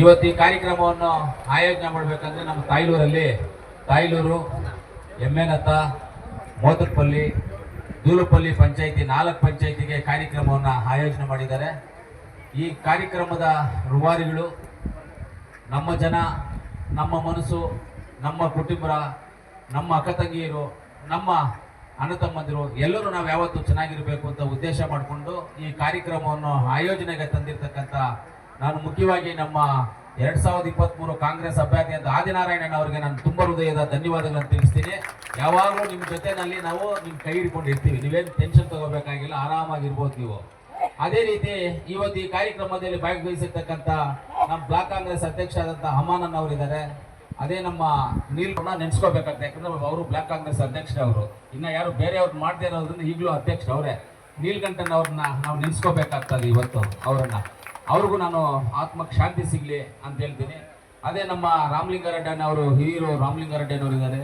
ಇವತ್ತು ಈ ಕಾರ್ಯಕ್ರಮವನ್ನು ಆಯೋಜನೆ ಮಾಡಬೇಕಂದ್ರೆ ನಮ್ಮ ತಾಯ್ಲೂರಲ್ಲಿ ತಾಯ್ಲೂರು, ಎಮ್ಮೆನತ್ತ ಮೋತಪಲ್ಲಿ ದೂಲುಪಲ್ಲಿ ಪಂಚಾಯಿತಿ ನಾಲ್ಕು ಪಂಚಾಯಿತಿಗೆ ಕಾರ್ಯಕ್ರಮವನ್ನು ಆಯೋಜನೆ ಮಾಡಿದ್ದಾರೆ. ಈ ಕಾರ್ಯಕ್ರಮದ ರೂವಾರಿಗಳು ನಮ್ಮ ಜನ, ನಮ್ಮ ಮನಸ್ಸು, ನಮ್ಮ ಕುಟುಂಬ ನಮ್ಮ ಅಕ್ಕ ತಂಗಿಯರು, ನಮ್ಮ ಅಣ್ಣ ತಮ್ಮಂದಿರು, ಎಲ್ಲರೂ ನಾವು ಯಾವತ್ತೂ ಚೆನ್ನಾಗಿರಬೇಕು ಅಂತ ಉದ್ದೇಶ ಮಾಡಿಕೊಂಡು ಈ ಕಾರ್ಯಕ್ರಮವನ್ನು ಆಯೋಜನೆಗೆ ತಂದಿರತಕ್ಕಂಥ ನಾನು ಮುಖ್ಯವಾಗಿ ನಮ್ಮ ಎರಡ್ ಸಾವಿರದ ಇಪ್ಪತ್ತ್ಮೂರು ಕಾಂಗ್ರೆಸ್ ಅಭ್ಯರ್ಥಿ ಅಂತ ಆದಿನಾರಾಯಣನ್ ಅವರಿಗೆ ನಾನು ತುಂಬ ಹೃದಯದ ಧನ್ಯವಾದಗಳನ್ನು ತಿಳಿಸ್ತೀನಿ. ಯಾವಾಗಲೂ ನಿಮ್ಮ ಜೊತೆನಲ್ಲಿ ನಾವು ನಿಮ್ಮ ಕೈ ಹಿಡ್ಕೊಂಡಿರ್ತೀವಿ ನೀವೇನು ಟೆನ್ಷನ್ ತಗೋಬೇಕಾಗಿಲ್ಲ, ಆರಾಮಾಗಿರ್ಬೋದು ನೀವು. ಅದೇ ರೀತಿ ಇವತ್ತು ಈ ಕಾರ್ಯಕ್ರಮದಲ್ಲಿ ಭಾಗವಹಿಸಿರ್ತಕ್ಕಂಥ ನಮ್ಮ ಬ್ಲಾಕ್ ಕಾಂಗ್ರೆಸ್ ಅಧ್ಯಕ್ಷ ಆದಂಥ ಹಮಾನನ್ ಅವರಿದ್ದಾರೆ. ಅದೇ ನಮ್ಮ ನೀಲ್ನ ನೆನೆಸ್ಕೋಬೇಕಾಗ್ತದೆ ಯಾಕಂದ್ರೆ ಅವರು ಬ್ಲಾಕ್ ಕಾಂಗ್ರೆಸ್ ಅಧ್ಯಕ್ಷ ಅವರು ಇನ್ನ ಯಾರು ಬೇರೆಯವ್ರು ಮಾಡದೇ ಇರೋದ್ರಿಂದ ಈಗಲೂ ಅಧ್ಯಕ್ಷ ಅವರೇ ನೀಲ್ಕಂಠನ್ ಅವ್ರನ್ನ ನಾವು ನೆನ್ಸ್ಕೋಬೇಕಾಗ್ತದೆ ಇವತ್ತು ಅವರನ್ನ. ಅವ್ರಿಗೂ ನಾನು ಆತ್ಮಕ್ಕೆ ಶಾಂತಿ ಸಿಗ್ಲಿ ಅಂತ ಹೇಳ್ತೀನಿ. ಅದೇ ನಮ್ಮ ರಾಮಲಿಂಗಾರೆಡ್ಡಿ ಅವರು ಹಿರಿಯರು ರಾಮಲಿಂಗಾರೆಡ್ಡಿ ಅವರು ಇದ್ದಾರೆ.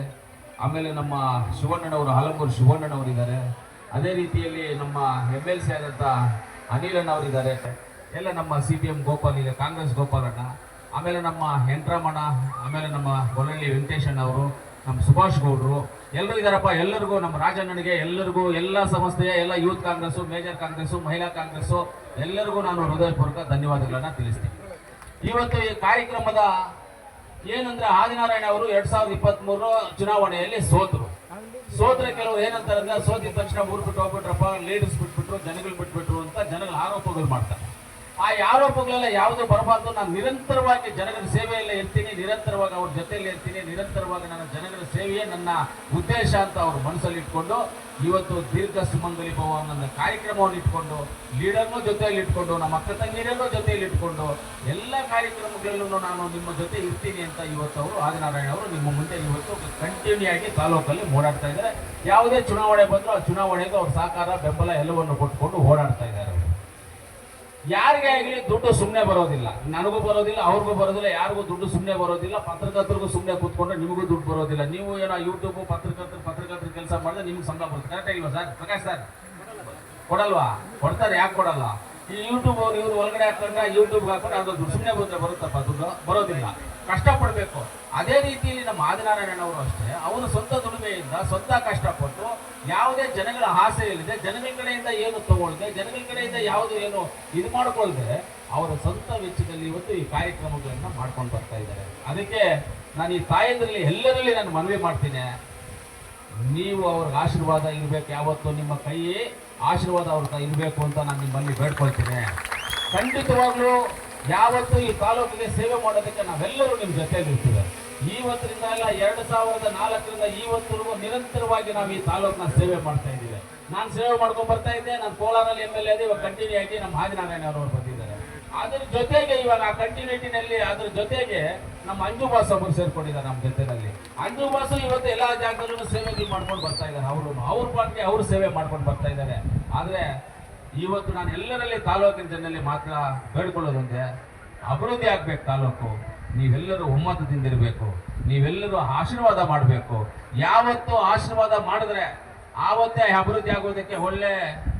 ಆಮೇಲೆ ನಮ್ಮ ಶಿವಣ್ಣನವರು ಹಲಂಬೂರು ಶಿವಣ್ಣನವರು ಇದ್ದಾರೆ. ಅದೇ ರೀತಿಯಲ್ಲಿ ನಮ್ಮ ಎಂ ಎಲ್ ಸಿ ಆದಂಥ ಅನಿಲಣ್ಣ ಅವರಿದ್ದಾರೆ ಎಲ್ಲ ನಮ್ಮ ಸಿ ಪಿ ಎಂ ಗೋಪಾಲ್ ಇದೆ, ಕಾಂಗ್ರೆಸ್ ಗೋಪಾಲಣ್ಣ. ಆಮೇಲೆ ನಮ್ಮ ಹೆಂಟ್ರಾಮಣ್ಣ ಆಮೇಲೆ ನಮ್ಮ ಗೊಲ್ಲಳ್ಳಿ ವೆಂಕಟೇಶಣ್ಣ ಅವರು ನಮ್ಮ ಸುಭಾಷ್ ಗೌಡರು. ಎಲ್ಲರೂ ಇದ್ದಾರಪ್ಪ ಎಲ್ಲರಿಗೂ ನಮ್ಮ ರಾಜಣ್ಣನಿಗೆ ಎಲ್ಲರಿಗೂ ಎಲ್ಲ ಸಂಸ್ಥೆಯ ಎಲ್ಲ ಯೂತ್ ಕಾಂಗ್ರೆಸ್ಸು, ಮೇಜರ್ ಕಾಂಗ್ರೆಸ್ಸು, ಮಹಿಳಾ ಕಾಂಗ್ರೆಸ್ಸು ಎಲ್ಲರಿಗೂ ನಾನು ಹೃದಯಪೂರ್ವಕ ಧನ್ಯವಾದಗಳನ್ನು ತಿಳಿಸ್ತೀನಿ. ಇವತ್ತು ಈ ಕಾರ್ಯಕ್ರಮದ ಏನಂದ್ರೆ ಆದಿನಾರಾಯಣ ಅವರು ಎರಡ್ ಸಾವಿರದ ಇಪ್ಪತ್ತ್ ಚುನಾವಣೆಯಲ್ಲಿ ಸೋತರು. ಸೋತ್ರೆ ಕೆಲವರು ಏನಂತಾರೆ ಅಂದ್ರೆ ಸೋತಿದ ತಕ್ಷಣ ಊರು ಬಿಟ್ಟು ಹೋಗ್ಬಿಟ್ರಪ್ಪ ಲೀಡರ್ಸ್ ಬಿಟ್ಬಿಟ್ರು, ಜನಗಳು ಬಿಟ್ಬಿಟ್ರು ಅಂತ ಜನಗಳ ಆರೋಪಗಳು ಮಾಡ್ತಾರೆ. ಆ ಆರೋಪಗಳೆಲ್ಲ ಯಾವುದು ಬರಬಾರ್ದು, ನಾನು ನಿರಂತರವಾಗಿ ಜನಗಳ ಸೇವೆಯಲ್ಲೇ ಇರ್ತೀನಿ, ನಿರಂತರವಾಗಿ ಅವ್ರ ಜೊತೆಯಲ್ಲಿ ಇರ್ತೀನಿ, ನಿರಂತರವಾಗಿ ನನ್ನ ಜನಗಳ ಸೇವೆಯೇ ನನ್ನ ಉದ್ದೇಶ ಅಂತ ಅವ್ರು ಮನಸ್ಸಲ್ಲಿ ಇಟ್ಕೊಂಡು, ಇವತ್ತು ದೀರ್ಘ ಸುಮಂಗಲಿ ಭವ ನನ್ನ ಕಾರ್ಯಕ್ರಮವನ್ನು ಇಟ್ಕೊಂಡು, ಲೀಡರ್ನೂ ಜೊತೆಯಲ್ಲಿ ಇಟ್ಕೊಂಡು, ನಮ್ಮ ಅಕ್ಕ ತಂಗಿರನ್ನೂ ಜೊತೆಯಲ್ಲಿ ಇಟ್ಕೊಂಡು, ಎಲ್ಲ ಕಾರ್ಯಕ್ರಮಗಳಲ್ಲೂ ನಾನು ನಿಮ್ಮ ಜೊತೆ ಇರ್ತೀನಿ ಅಂತ ಇವತ್ತು ಅವರು ಆದಿನಾರಾಯಣ ಅವರು ನಿಮ್ಮ ಮುಂದೆ ಇವತ್ತು ಕಂಟಿನ್ಯೂ ಆಗಿ ತಾಲೂಕಲ್ಲಿ ಓಡಾಡ್ತಾ ಇದ್ದಾರೆ. ಯಾವುದೇ ಚುನಾವಣೆ ಬಂದರೂ ಆ ಚುನಾವಣೆಗೆ ಅವ್ರ ಸಹಕಾರ, ಬೆಂಬಲ ಎಲ್ಲವನ್ನು ಕೊಟ್ಕೊಂಡು ಓಡಾಡ್ತಾ ಇದ್ದಾರೆ ಯಾರಿಗೆ ಆಗಲಿ ದುಡ್ಡು ಸುಮ್ಮನೆ ಬರೋದಿಲ್ಲ. ನನಗೂ ಬರೋದಿಲ್ಲ, ಅವ್ರಿಗೂ ಬರೋದಿಲ್ಲ, ಯಾರಿಗೂ ದುಡ್ಡು ಸುಮ್ಮನೆ ಬರೋದಿಲ್ಲ, ಪತ್ರಕರ್ತರಿಗೂ ಸುಮ್ಮನೆ ಕೂತ್ಕೊಂಡ್ರೆ ನಿಮಗೂ ದುಡ್ಡು ಬರೋದಿಲ್ಲ. ನೀವು ಏನೋ ಯೂಟ್ಯೂಬ್ ಪತ್ರಕರ್ತರು ಪತ್ರಕರ್ತರ ಕೆಲಸ ಮಾಡಿದ್ರೆ ನಿಮ್ಗೆ ಸಂಬಳ ಬರುತ್ತೆ. ಕರೆಕ್ಟ್ ಆಗಿಲ್ವಾ ಸರ್? ಪ್ರಕಾಶ್ ಸರ್? ಕೊಡಲ್ವಾ? ಕೊಡ್ತಾರೆ, ಯಾಕೆ ಕೊಡಲ್ಲ? ಈ ಯೂಟ್ಯೂಬ್ ಅವ್ರು ಇವ್ರು ಒಳಗಡೆ ಹಾಕೊಂಡ್ರೆ ಯೂಟ್ಯೂಬ್ ಹಾಕೊಂಡು ಅದು ಸುಮ್ಮನೆ ಬಂದ್ರೆ ಬರುತ್ತಪ್ಪ? ದುಡ್ಡು ಬರೋದಿಲ್ಲ. ಕಷ್ಟಪಡಬೇಕು. ಅದೇ ರೀತಿಯಲ್ಲಿ ನಮ್ಮ ಆದಿನಾರಾಯಣ ಅವರು ಅಷ್ಟೇ, ಅವನು ಸ್ವಂತ ದುಡಿಮೆಯಿಂದ ಸ್ವಂತ ಕಷ್ಟಪಟ್ಟು ಯಾವುದೇ ಜನಗಳ ಆಸೆ ಇಲ್ಲದೆ, ಜನಗಳ ಕಡೆಯಿಂದ ಏನು ತಗೊಳ್ದೆ, ಜನಗಳ ಕಡೆಯಿಂದ ಯಾವುದು ಏನು ಇದು ಮಾಡ್ಕೊಳ್ದೆ, ಅವರ ಸ್ವಂತ ವೆಚ್ಚದಲ್ಲಿ ಇವತ್ತು ಈ ಕಾರ್ಯಕ್ರಮಗಳನ್ನು ಮಾಡ್ಕೊಂಡು ಬರ್ತಾ ಇದ್ದಾರೆ. ಅದಕ್ಕೆ ನಾನು ಈ ತಾಯಂದ್ರಲ್ಲಿ, ಎಲ್ಲರಲ್ಲಿ ನಾನು ಮನವಿ ಮಾಡ್ತೀನಿ. ನೀವು ಅವ್ರಿಗೆ ಆಶೀರ್ವಾದ ಇರಬೇಕು, ಯಾವತ್ತು ನಿಮ್ಮ ಕೈ ಆಶೀರ್ವಾದ ಅವ್ರ ಇರಬೇಕು ಅಂತ ನಾನು ನಿಮ್ಮಲ್ಲಿ ಬೇಡ್ಕೊಳ್ತೀನಿ. ಖಂಡಿತವಾಗ್ಲೂ ಯಾವತ್ತು ಈ ತಾಲೂಕಿಗೆ ಸೇವೆ ಮಾಡೋದಕ್ಕೆ ನಾವೆಲ್ಲರೂ ನಿಮ್ಮ ಜೊತೆಯಲ್ಲಿರ್ತೀವಿ ಈವತ್ತರಿಂದ ಎಲ್ಲ ಎರಡು ಸಾವಿರದ ನಾಲ್ಕರಿಂದ ಇವತ್ತರೆಗೂ ನಿರಂತರವಾಗಿ ನಾವು ಈ ತಾಲೂಕಿನ ಸೇವೆ ಮಾಡ್ತಾ ಇದ್ದೀವಿ. ನಾನು ಸೇವೆ ಮಾಡ್ಕೊಂಡು ಬರ್ತಾ ಇದ್ದೆ, ನಾನು ಕೋಲಾರಲ್ಲಿ ಎಂ ಎಲ್ ಎ ಇವಾಗ ಕಂಟಿನ್ಯೂ ಆಗಿ ನಮ್ಮ ಆದಿನಾರಾಯಣ ಅವರು ಬಂದಿದ್ದಾರೆ. ಅದ್ರ ಜೊತೆಗೆ ಇವಾಗ ಆ ಕಂಟಿನ್ಯೂಟಿನಲ್ಲಿ ಅದ್ರ ಜೊತೆಗೆ ನಮ್ಮ ಅಂಜು ಬಾಸ್ ಒಬ್ಬರು ಸೇರ್ಕೊಂಡಿದ್ದಾರೆ ನಮ್ಮ ಜೊತೆಯಲ್ಲಿ ಅಂಜು ಬಾಸು ಇವತ್ತು ಎಲ್ಲ ಜಾಗದಲ್ಲೂ ಸೇವೆ ಮಾಡ್ಕೊಂಡು ಬರ್ತಾ ಇದ್ದಾರೆ. ಅವರು, ಅವ್ರ ಪಾಟ್ಗೆ ಅವರು ಸೇವೆ ಮಾಡ್ಕೊಂಡು ಬರ್ತಾ ಇದ್ದಾರೆ. ಆದ್ರೆ ಇವತ್ತು ನಾನು ಎಲ್ಲರಲ್ಲಿ ತಾಲೂಕಿನ ಜನರಲ್ಲಿ ಮಾತ್ರ ಬೇಡ್ಕೊಳ್ಳೋದಂದ್ರೆ ಅಭಿವೃದ್ಧಿ ಆಗ್ಬೇಕು ತಾಲೂಕು. ನೀವೆಲ್ಲರೂ ಒಮ್ಮತದಿಂದ ಇರಬೇಕು. ನೀವೆಲ್ಲರೂ ಆಶೀರ್ವಾದ ಮಾಡಬೇಕು. ಯಾವತ್ತು ಆಶೀರ್ವಾದ ಮಾಡಿದ್ರೆ ಆವತ್ತೇ ಅಭಿವೃದ್ಧಿ ಆಗೋದಕ್ಕೆ ಒಳ್ಳೆ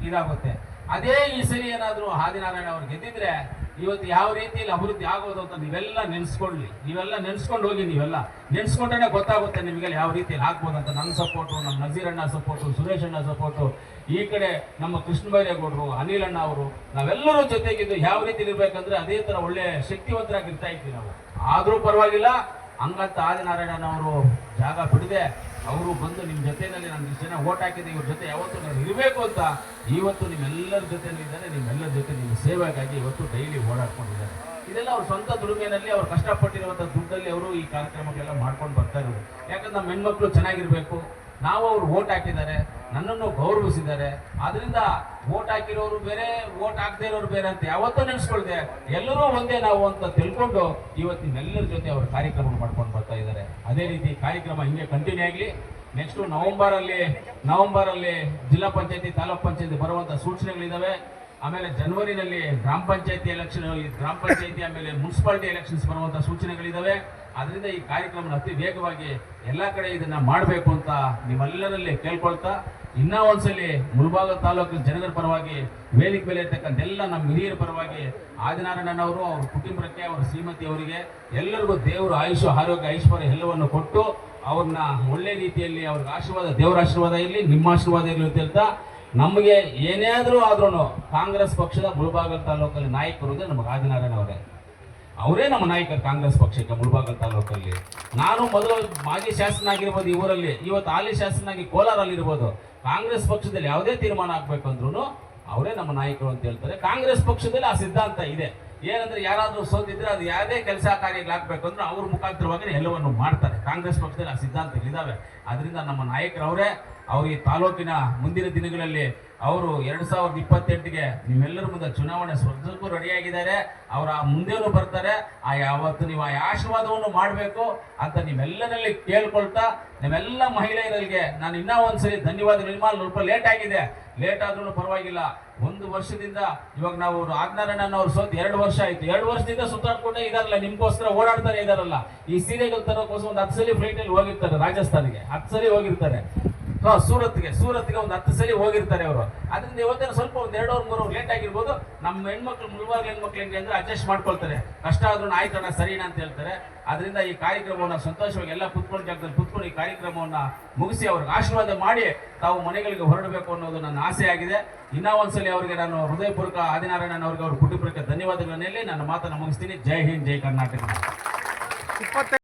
ಇದಾಗುತ್ತೆ. ಅದೇ ಈ ಸರಿ ಏನಾದರೂ ಆದಿನಾರಾಯಣ ಅವ್ರು ಗೆದ್ದಿದ್ರೆ ಇವತ್ತು ಯಾವ ರೀತಿಯಲ್ಲಿ ಅಭಿವೃದ್ಧಿ ಆಗೋದು ಅಂತ ನೀವೆಲ್ಲ ನೆನೆಸ್ಕೊಳ್ಳಿ. ನೀವೆಲ್ಲ ನೆನೆಸ್ಕೊಂಡು ಹೋಗಿ ನೀವೆಲ್ಲ. ನೆನೆಸ್ಕೊಂಡ್ರೆ ಗೊತ್ತಾಗುತ್ತೆ ನಿಮಗೆಲ್ಲ ಯಾವ ರೀತಿಯಲ್ಲಿ ಆಗ್ಬೋದು ಅಂತ. ನನ್ನ ಸಪೋರ್ಟು ನಮ್ಮ ನಜೀರಣ್ಣ ಸಪೋರ್ಟು ಸುರೇಶ್ ಅಣ್ಣ ಸಪೋರ್ಟು ಈ ಕಡೆ ನಮ್ಮ ಕೃಷ್ಣ ಬೈರೇಗೌಡರು, ಅನಿಲ್ ಅಣ್ಣ ಅವರು, ನಾವೆಲ್ಲರೂ ಜೊತೆಗಿದ್ದು ಯಾವ ರೀತಿ ಇರಬೇಕಂದ್ರೆ ಅದೇ ತರ ಒಳ್ಳೆ ಶಕ್ತಿವಂತರಾಗಿರ್ತಾ ಇದ್ವಿ ನಾವು. ಆದರೂ ಪರವಾಗಿಲ್ಲ ಹಂಗಂತ ಆದಿನಾರಾಯಣ ಅವರು ಜಾಗ ಬಿಡದೆ ಅವರು ಬಂದು ನಿಮ್ಮ ಜೊತೆಯಲ್ಲಿ ನಾನು ಇಷ್ಟು ಜನ ಓಟ್ ಹಾಕಿದ್ದೆ ಇವ್ರ ಜೊತೆ ಯಾವತ್ತೂ ನಾನು ಇರಬೇಕು ಅಂತ ಇವತ್ತು ನಿಮ್ಮೆಲ್ಲರ ಜೊತೆಯಲ್ಲಿದ್ದಾರೆ ನಿಮ್ಮೆಲ್ಲರ ಜೊತೆ ನಿಮ್ಮ ಸೇವೆಗಾಗಿ ಇವತ್ತು ಡೈಲಿ ಓಡಾಡ್ಕೊಂಡಿದ್ದಾರೆ. ಇದೆಲ್ಲ ಅವ್ರ ಸ್ವಂತ ದುಡಿಮೆಯಲ್ಲಿ ಅವ್ರು ಕಷ್ಟಪಟ್ಟಿರುವಂಥ ದುಡ್ಡಲ್ಲಿ ಅವರು ಈ ಕಾರ್ಯಕ್ರಮಕ್ಕೆಲ್ಲ ಮಾಡ್ಕೊಂಡು ಬರ್ತಾ ಇರೋದು. ಯಾಕಂದ್ರೆ ನಮ್ಮ ಹೆಣ್ಮಕ್ಳು ಚೆನ್ನಾಗಿರ್ಬೇಕು ನಾವು ಅವ್ರು ಓಟ್ ಹಾಕಿದ್ದಾರೆ, ನನ್ನನ್ನು ಗೌರವಿಸಿದ್ದಾರೆ. ಅದರಿಂದ ಓಟ್ ಹಾಕಿರೋರು ಬೇರೆ ಓಟ್ ಹಾಕದೇ ಇರೋರು ಬೇರೆ ಅಂತ ಯಾವತ್ತೂ ನೆನೆಸ್ಕೊಳ್ದೆ. ಎಲ್ಲರೂ ಒಂದೇ ನಾವು ಅಂತ ತಿಳ್ಕೊಂಡು ಇವತ್ತಿನ ಎಲ್ಲರ ಜೊತೆ ಅವರು ಕಾರ್ಯಕ್ರಮ ಮಾಡ್ಕೊಂಡು ಬರ್ತಾ ಇದ್ದಾರೆ. ಅದೇ ರೀತಿ ಕಾರ್ಯಕ್ರಮ ಹಿಂಗೆ ಕಂಟಿನ್ಯೂ ಆಗಲಿ. ನೆಕ್ಸ್ಟ್ ನವೆಂಬರ್ ಅಲ್ಲಿ ನವೆಂಬರ್ ಅಲ್ಲಿ ಜಿಲ್ಲಾ ಪಂಚಾಯತಿ, ತಾಲೂಕ್ ಪಂಚಾಯತಿ ಬರುವಂಥ ಸೂಚನೆಗಳಿದ್ದಾವೆ ಆಮೇಲೆ ಜನವರಿನಲ್ಲಿ ಗ್ರಾಮ ಪಂಚಾಯತಿ ಎಲೆಕ್ಷನ್ ಗ್ರಾಮ ಪಂಚಾಯತಿ ಆಮೇಲೆ ಮುನ್ಸಿಪಾಲಿಟಿ ಎಲೆಕ್ಷನ್ಸ್ ಬರುವಂಥ ಸೂಚನೆಗಳಿದಾವೆ. ಅದರಿಂದ ಈ ಕಾರ್ಯಕ್ರಮ ಅತಿ ವೇಗವಾಗಿ ಎಲ್ಲ ಕಡೆ ಇದನ್ನ ಮಾಡಬೇಕು ಅಂತ ನಿಮ್ಮೆಲ್ಲರಲ್ಲಿ ಕೇಳ್ಕೊಳ್ತಾ ಇನ್ನೂ ಒಂದ್ಸಲಿ ಮುಳಬಾಗ ತಾಲೂಕಿನ ಜನಗಳ ಪರವಾಗಿ ವೇದಿಕೆ ಮೇಲೆ ಇರ್ತಕ್ಕಂಥ ಎಲ್ಲ ನಮ್ಮ ಹಿರಿಯರ ಪರವಾಗಿ ಆದಿನಾರಾಯಣನವರು, ಅವ್ರ ಕುಟುಂಬಕ್ಕೆ, ಅವರ ಶ್ರೀಮತಿ ಅವರಿಗೆ ಎಲ್ಲರಿಗೂ ದೇವರು ಆಯುಷ, ಆರೋಗ್ಯ, ಐಶ್ವರ್ಯ ಎಲ್ಲವನ್ನು ಕೊಟ್ಟು ಅವ್ರನ್ನ ಒಳ್ಳೆ ರೀತಿಯಲ್ಲಿ ಅವ್ರಿಗೆ ಆಶೀರ್ವಾದ, ದೇವರ ಆಶೀರ್ವಾದ ಇರಲಿ, ನಿಮ್ಮ ಆಶೀರ್ವಾದ ಇರಲಿ ಅಂತ ಹೇಳ್ತಾ ನಮಗೆ ಏನೇ ಆದರೂ ಆದ್ರೂ ಕಾಂಗ್ರೆಸ್ ಪಕ್ಷದ ಮುಳಬಾಗಲ್ ತಾಲೂಕಲ್ಲಿ ನಾಯಕರು ಅಂದರೆ ನಮಗೆ ಆದಿನಾರಾಯಣ ಅವರೇ ಅವರೇ ನಮ್ಮ ನಾಯಕರು ಕಾಂಗ್ರೆಸ್ ಪಕ್ಷಕ್ಕೆ ಮುಳಬಾಗಲ್ ತಾಲೂಕಲ್ಲಿ. ನಾನು ಮೊದಲು ಮಾಜಿ ಶಾಸನ ಆಗಿರ್ಬೋದು ಈ ಊರಲ್ಲಿ, ಇವತ್ತು ಹಾಲಿ ಶಾಸನಾಗಿ ಕೋಲಾರಲ್ಲಿ ಇರ್ಬೋದು ಕಾಂಗ್ರೆಸ್ ಪಕ್ಷದಲ್ಲಿ ಯಾವುದೇ ತೀರ್ಮಾನ ಆಗ್ಬೇಕು ಅಂದ್ರೂ ಅವರೇ ನಮ್ಮ ನಾಯಕರು ಅಂತ ಹೇಳ್ತಾರೆ. ಕಾಂಗ್ರೆಸ್ ಪಕ್ಷದಲ್ಲಿ ಆ ಸಿದ್ಧಾಂತ ಇದೆ. ಏನಂದ್ರೆ ಯಾರಾದರೂ ಸೋತಿದ್ರೆ ಅದು ಯಾವುದೇ ಕೆಲಸ ಕಾರ್ಯಗಳಾಗಬೇಕು ಅಂದ್ರೆ ಅವ್ರ ಮುಖಾಂತರವಾಗಿ ಎಲ್ಲವನ್ನು ಮಾಡ್ತಾರೆ. ಕಾಂಗ್ರೆಸ್ ಪಕ್ಷದಲ್ಲಿ ಆ ಸಿದ್ಧಾಂತಗಳಿದ್ದಾವೆ ಅದರಿಂದ ನಮ್ಮ ನಾಯಕರು ಅವರೇ ಈ ತಾಲೂಕಿನ ಮುಂದಿನ ದಿನಗಳಲ್ಲಿ ಅವರು ಎರಡು ಸಾವಿರದ ಇಪ್ಪತ್ತೆಂಟಿಗೆ ನಿಮ್ಮೆಲ್ಲರ ಮುಂದೆ ಚುನಾವಣೆ ಸ್ಪರ್ಧಕ್ಕೂ ರೆಡಿಯಾಗಿದ್ದಾರೆ. ಅವರ ಮುಂದೆನು ಬರ್ತಾರೆ. ಆ ಯಾವತ್ತು ನೀವು ಆ ಆಶೀರ್ವಾದವನ್ನು ಮಾಡಬೇಕು ಅಂತ ನಿಮ್ಮೆಲ್ಲರಲ್ಲಿ ಕೇಳ್ಕೊಳ್ತಾ ನಿಮ್ಮೆಲ್ಲ ಮಹಿಳೆಯರಿಗೆ ನಾನು ಇನ್ನೂ ಒಂದ್ಸರಿ ಧನ್ಯವಾದ ನಿರ್ಮಾಣ ಸ್ವಲ್ಪ ಲೇಟ್ ಆಗಿದೆ. ಲೇಟ್ ಆದ್ರೂ ಪರವಾಗಿಲ್ಲ. ಒಂದು ವರ್ಷದಿಂದ ಇವಾಗ ನಾವು ಅವ್ರು ಸೋತ್ ಎರಡು ವರ್ಷ ಆಯ್ತು. ಎರಡು ವರ್ಷದಿಂದ ಸುತ್ತಾಡ್ಕೊಂಡೇ ಇದಾರಲ್ಲ, ನಿಮ್ಗೋಸ್ಕರ ಓಡಾಡ್ತಾರೆ ಇದಾರಲ್ಲ. ಈ ಸೀರೆಗಳು ತರೋಕೋಸ್ಕರ ಒಂದು ಹತ್ತು ಸಲ ಫ್ಲೈಟ್ ಅಲ್ಲಿ ಹೋಗಿರ್ತಾರೆ, ರಾಜಸ್ಥಾನಿಗೆ. ಹತ್ತು ಸಲ ಹೋಗಿರ್ತಾರೆ. ಹಾ, ಸೂರತ್ಗೆ ಸೂರತ್ಗೆ ಒಂದು ಹತ್ತು ಸಲ ಹೋಗಿರ್ತಾರೆ ಅವರು. ಅದರಿಂದ ಇವತ್ತೇನು ಸ್ವಲ್ಪ ಒಂದು ಎರಡು ಮೂರು ಲೇಟ್ ಆಗಿರ್ಬೋದು. ನಮ್ಮ ಹೆಣ್ಮಕ್ಳು ಮುಳುವಾಗ ಹೆಣ್ಮಕ್ಳು ಹೆಂಗೆ ಅಂದ್ರೆ ಅಡ್ಜಸ್ಟ್ ಮಾಡ್ಕೊಳ್ತಾರೆ. ಕಷ್ಟ ಆದ್ರೂ ಆಯ್ತಣ್ಣ ಸರಿನಾ ಅಂತ ಹೇಳ್ತಾರೆ. ಅದರಿಂದ ಈ ಕಾರ್ಯಕ್ರಮವನ್ನು ಸಂತೋಷವಾಗಿ ಎಲ್ಲ ಕುತ್ಕೊಂಡು ಜಾಗದಲ್ಲಿ ಕುತ್ಕೊಂಡು ಈ ಕಾರ್ಯಕ್ರಮವನ್ನ ಮುಗಿಸಿ ಅವ್ರಿಗೆ ಆಶೀರ್ವಾದ ಮಾಡಿ ತಾವು ಮನೆಗಳಿಗೆ ಹೊರಡಬೇಕು ಅನ್ನೋದು ನನ್ನ ಆಸೆ ಆಗಿದೆ. ಇನ್ನೂ ಒಂದ್ಸಲಿ ಅವರಿಗೆ ನಾನು ಹೃದಯಪೂರ್ವಕ ಆದಿನಾರಾಯಣನ್ ಅವರಿಗೆ ಅವ್ರ ಕುಟುಂಬಕ್ಕೆ ಧನ್ಯವಾದಗಳನ್ನೆಲ್ಲಿ ನನ್ನ ಮಾತನ್ನು ಮುಗಿಸ್ತೀನಿ. ಜೈ ಹಿಂದ್ ಜೈ ಕರ್ನಾಟಕ.